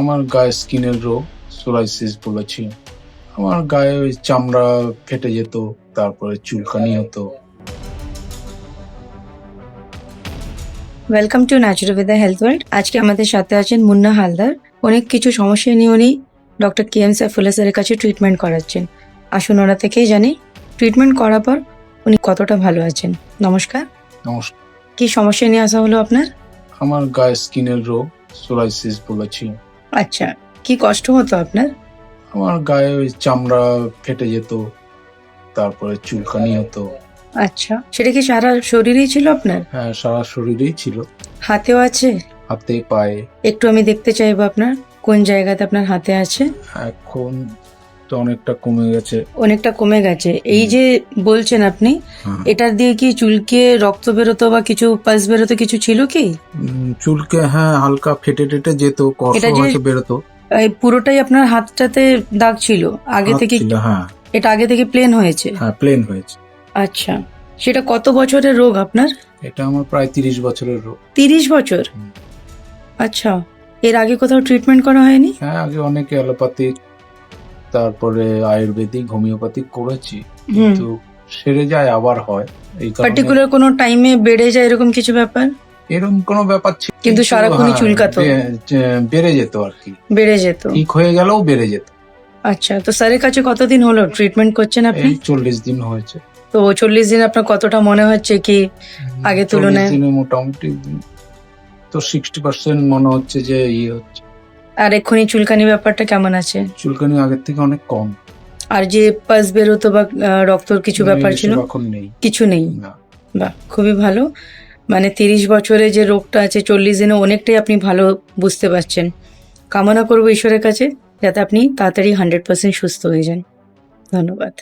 আমার গায়ে স্কিনের রোগ সোলাইসিস বলেছি। আমার গায়ে ওই চামড়া ফেটে যেত তারপরে চুলকানি হতো। Welcome to Naturoveda health world আজকে আমাদের সাথে আছেন মুন্না হালদার। অনেক কিছু সমস্যা নিয়ে উনি ডক্টর কে এম সাইফুল্লাহ স্যারের কাছে ট্রিটমেন্ট করাচ্ছেন। আসুন ওরা থেকেই জানি ট্রিটমেন্ট করার পর উনি কতটা ভালো আছেন। নমস্কার। নমস্কার। কি সমস্যা নিয়ে আসা হলো আপনার? আমার গায়ে স্কিনের রোগ সোলাইসিস বলেছি। আচ্ছা কি কষ্ট হতো আপনার? আমার গায়ে ওই চামড়া ফেটে যেত তারপরে চুলকানি হতো। আচ্ছা সেটা কি সারা শরীরেই ছিল আপনার? হ্যাঁ সারা শরীরেই ছিল। হাতেও আছে? হাতে পায়ে। একটু আমি দেখতে চাইব আপনার কোন জায়গাতে আপনার হাতে আছে? এখন তো অনেকটা কমে গেছে। অনেকটা কমে গেছে। এই যে বলছেন আপনি এটা দিয়ে কি চুলকে রক্ত বেরোতো বা কিছু পাস বেরোতো কিছু ছিল কি? চুলকে হ্যাঁ হালকা ফেটে টেটে যেত কষ্ট হয়তো বেরোতো। এই পুরোটাই আপনার হাতটাতে দাগ ছিল? আগে থেকে হ্যাঁ। এটা আগে থেকে প্লেন হয়েছে? হ্যাঁ প্লেন হয়েছে। আচ্ছা। সেটা কত বছরের রোগ আপনার? এটা আমার প্রায় তিরিশ বছরের রোগ। তিরিশ বছর? আচ্ছা। এর আগে কোথাও ট্রিটমেন্ট করা হয়নি? হ্যাঁ আগে অনেক অ্যালোপ্যাথিক তারপরে আয়ুর্বেদিক হোমিওপ্যাথিক করেছি কিন্তু সেরে যায় আবার হয়। এই পার্টিকুলার কোনো টাইমে বেড়ে যায় এরকম কিছু ব্যাপার? এরকম কোনো ব্যাপার ছিল কিন্তু সারাক্ষণই হ্যাঁ, চুলকাতো। বেড়ে যেত আর কি। বেড়ে যেত? ঠিক হয়ে গেলেও বেড়ে যেত। আচ্ছা তো স্যারের কাছে কতদিন হলো? ট্রিটমেন্ট করছেন আপনি? চল্লিশ দিন হয়েছে। তো চল্লিশ দিন আপনার কতটা মনে হচ্ছে কি চল্লিশ তুলনায়? মোটামুটি তো সিক্সটি পার্সেন্ট মনে হচ্ছে যে ইয়ে হচ্ছে। আর এক্ষুনি চুলকানি ব্যাপারটা কেমন আছে? চুলকানি আগের থেকে অনেক কম। আর যে পাস বেরোতো বা রক্তর কিছু ব্যাপার ছিল? কিছু নেই? বাহ খুবই ভালো। মানে তিরিশ বছরে যে রোগটা আছে চল্লিশ দিনে অনেকটাই আপনি ভালো বুঝতে পারছেন। কামনা করব ঈশ্বরের কাছে যাতে আপনি তাড়াতাড়ি হান্ড্রেড পার্সেন্ট সুস্থ হয়ে যান। ধন্যবাদ।